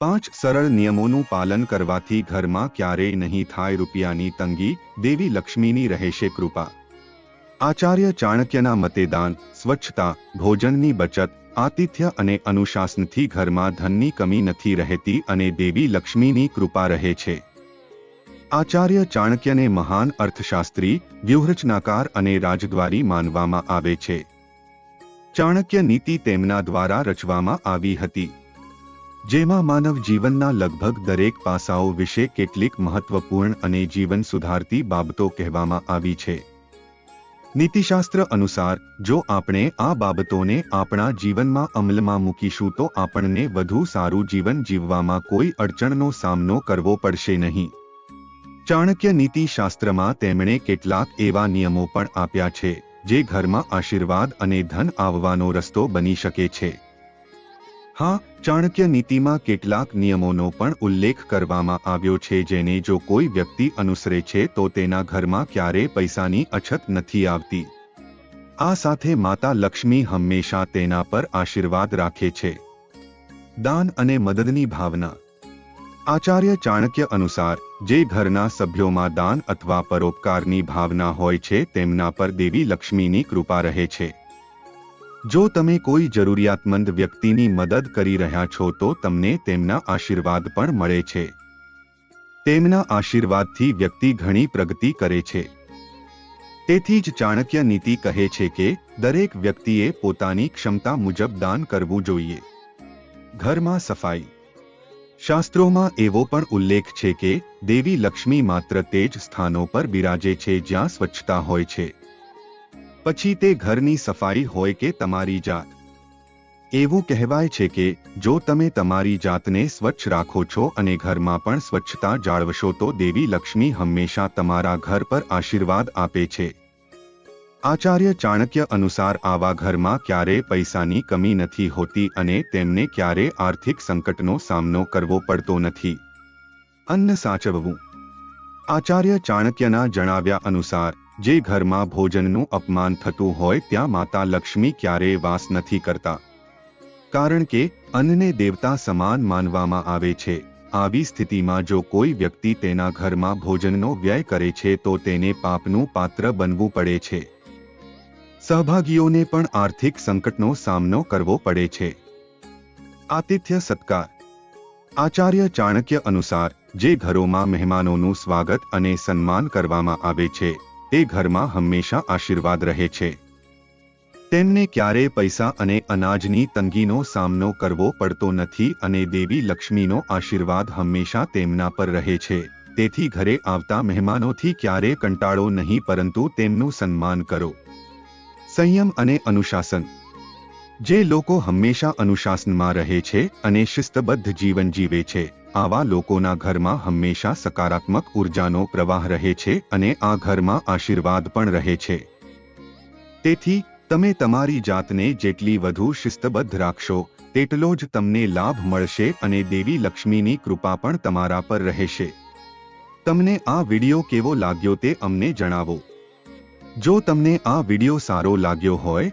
પાંચ સરળ નિયમોનું પાલન કરવાથી ઘરમાં ક્યારેય નહીં થાય રૂપિયાની તંગી, દેવી લક્ષ્મીની રહેશે કૃપા. આચાર્ય ચાણક્યના મતે દાન, સ્વચ્છતા, ભોજનની બચત, આતિથ્ય અને અનુશાસનથી ઘરમાં ધનની કમી નથી રહેતી અને દેવી લક્ષ્મીની કૃપા રહે છે. આચાર્ય ચાણક્યને મહાન અર્થશાસ્ત્રી, વ્યૂહરચનાકાર અને રાજદ્વારી માનવામાં આવે છે. ચાણક્ય નીતિ તેમના દ્વારા રચવામાં આવી હતી. જેમાં માનવ જીવનના લગભગ દરેક પાસાઓ વિશે કેટલીક મહત્વપૂર્ણ અને જીવન સુધારતી બાબતો કહેવામાં આવી છે. નીતિશાસ્ત્ર અનુસાર, જો આપણે આ બાબતોને આપણા જીવનમાં અમલમાં મૂકીશું તો આપણને વધુ સારું જીવન જીવવામાં કોઈ અડચણનો સામનો કરવો પડશે નહીં. ચાણક્ય નીતિશાસ્ત્રમાં તેમણે કેટલાક એવા નિયમો પણ આપ્યા છે, જે ઘરમાં આશીર્વાદ અને ધન આવવાનો રસ્તો બની શકે છે. હા, ચાણક્ય નીતિમાં કેટલાક નિયમોનો પણ ઉલ્લેખ કરવામાં આવ્યો છે જેને જો કોઈ વ્યક્તિ અનુસરે છે તો તેના ઘરમાં ક્યારેય પૈસાની અછત નથી આવતી. આ સાથે માતા લક્ષ્મી હંમેશા તેના પર આશીર્વાદ રાખે છે. દાન અને મદદની ભાવના. આચાર્ય ચાણક્ય અનુસાર, જે ઘરના સભ્યોમાં દાન અથવા પરોપકારની ભાવના હોય છે તેમના પર દેવી લક્ષ્મીની કૃપા રહે છે. જો તમે કોઈ જરૂરિયાતમંદ વ્યક્તિની મદદ કરી રહ્યા છો તો તમને તેમના આશીર્વાદ પણ મળે છે. તેમના આશીર્વાદથી વ્યક્તિ ઘણી પ્રગતિ કરે છે. તેથી જ ચાણક્ય નીતિ કહે છે કે, દરેક વ્યક્તિએ પોતાની ક્ષમતા મુજબ દાન કરવું જોઈએ. ઘરમાં સફાઈ. શાસ્ત્રોમાં એવો પણ ઉલ્લેખ છે કે, દેવી લક્ષ્મી માત્ર તે જ સ્થાનો પર બિરાજે છે જ્યાં સ્વચ્છતા હોય છે. પછી તે ઘરની સફાઈ હોય કે તમારી જાત. એવું કહેવાય છે કે, જો તમે તમારી જાતને સ્વચ્છ રાખો છો અને ઘરમાં પણ સ્વચ્છતા જાળવશો તો દેવી લક્ષ્મી હંમેશા તમારા ઘર પર આશીર્વાદ આપે છે. આચાર્ય ચાણક્ય અનુસાર આવા ઘરમાં ક્યારે પૈસાની કમી નથી હોતી અને તેમને ક્યારે આર્થિક સંકટનો સામનો કરવો પડતો નથી. અન્ન સાચવવું. આચાર્ય ચાણક્યના જણાવ્યા અનુસાર જે ઘરમાં ભોજનનું અપમાન થતું હોય ત્યાં માતા લક્ષ્મી ક્યારેય વાસ નથી કરતા. કારણ કે, અન્નને દેવતા સમાન માનવામાં આવે છે. આવી સ્થિતિમાં જો કોઈ વ્યક્તિ તેના ઘરમાં ભોજનનો વ્યય કરે છે તો તેને પાપનું પાત્ર બનવું પડે છે. સહભાગીઓને પણ આર્થિક સંકટનો સામનો કરવો પડે છે. આતિથ્ય સત્કાર. આચાર્ય ચાણક્ય અનુસાર, જે ઘરોમાં મહેમાનોનું સ્વાગત અને સન્માન કરવામાં આવે છે તે ઘરમાં હંમેશા આશીર્વાદ રહે છે. તેમને ક્યારે પૈસા અને અનાજની તંગીનો સામનો કરવો પડતો નથી અને દેવી લક્ષ્મીનો આશીર્વાદ હંમેશા તેમના પર રહે છે. તેથી ઘરે આવતા મહેમાનોથી ક્યારે કંટાળો નહીં પરંતુ તેમનું સન્માન કરો. સંયમ અને અનુશાસન. જે લોકો હંમેશા અનુશાસનમાં રહે છે અને શિસ્તબદ્ધ જીવન જીવે છે, આવા લોકોના ઘરમાં હંમેશા સકારાત્મક ઉર્જાનો પ્રવાહ રહે છે અને આ ઘરમાં આશીર્વાદ પણ રહે છે. તેથી, તમે તમારી જાતને જેટલી વધુ શિસ્તબદ્ધ રાખશો, તેટલો જ તમને લાભ મળશે અને દેવી લક્ષ્મીની કૃપા પણ તમારા પર રહેશે. તમને આ વિડિયો કેવો લાગ્યો તે અમને જણાવો. જો તમને આ વિડિયો સારો લાગ્યો હોય